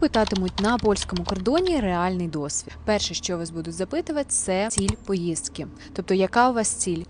питатимуть на польському кордоні реальний досвід. Перше, що вас будуть запитувати, це ціль поїздки. Тобто, яка у вас ціль?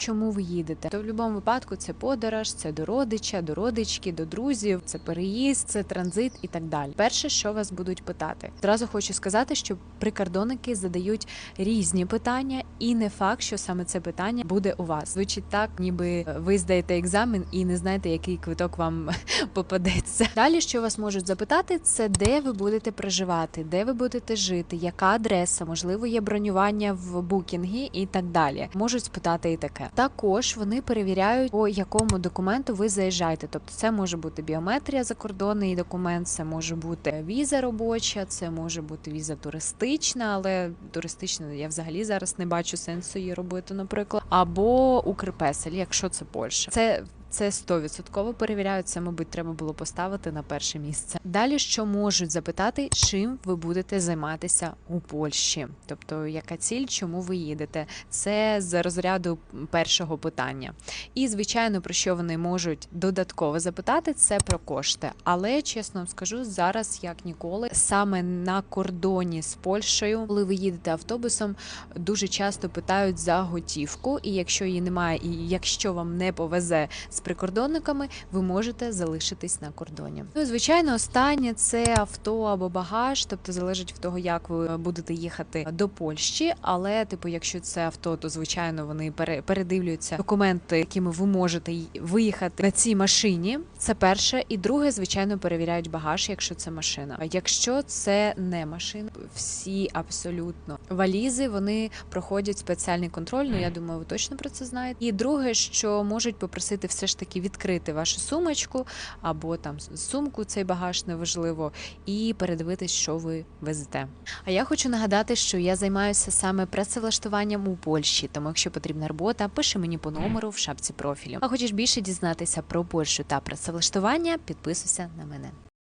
Чому ви їдете? То в будь-якому випадку це подорож, це до родича, до родички, до друзів, це переїзд, це транзит і так далі. Перше, що вас будуть питати, зразу хочу сказати, що прикордонники задають різні питання, і не факт, що саме це питання буде у вас. Звучить так, ніби ви здаєте екзамен і не знаєте, який квиток вам попадеться. Далі, що вас можуть запитати, це де ви будете проживати, де ви будете жити, яка адреса, можливо, є бронювання в букінгі і так далі. Можуть спитати і таке. Також вони перевіряють, по якому документу ви заїжджаєте. Тобто, це може бути біометрія закордонний документ, це може бути віза робоча, це може бути віза туристична, але туристична я взагалі зараз не бачу сенсу її робити, наприклад, або Укрпесель, якщо це Польща. Це це 100% перевіряють, це, мабуть, треба було поставити на перше місце. Далі, що можуть запитати, чим ви будете займатися у Польщі, тобто яка ціль, чому ви їдете? Це з розряду першого питання. І, звичайно, про що вони можуть додатково запитати, це про кошти. Але чесно вам скажу, зараз як ніколи, саме на кордоні з Польщею, коли ви їдете автобусом, дуже часто питають за готівку, і якщо її немає, і якщо вам не повезе з прикордонниками, ви можете залишитись на кордоні. Ну звичайно, останнє це авто або багаж, тобто залежить від того, як ви будете їхати до Польщі. Але, типу, якщо це авто, то звичайно вони пере- передивлюються документи, якими ви можете виїхати на цій машині. Це перше, і друге, звичайно, перевіряють багаж, якщо це машина. А якщо це не машина, всі абсолютно валізи вони проходять спеціальний контроль. Ну я думаю, ви точно про це знаєте. І друге, що можуть попросити все ж таки відкрити вашу сумочку або там сумку, цей багаж неважливо, і передивитись, що ви везете. А я хочу нагадати, що я займаюся саме працевлаштуванням у Польщі, тому якщо потрібна робота, пиши мені по номеру в шапці профілю. А хочеш більше дізнатися про Польщу та працевлаштування, підписуйся на мене.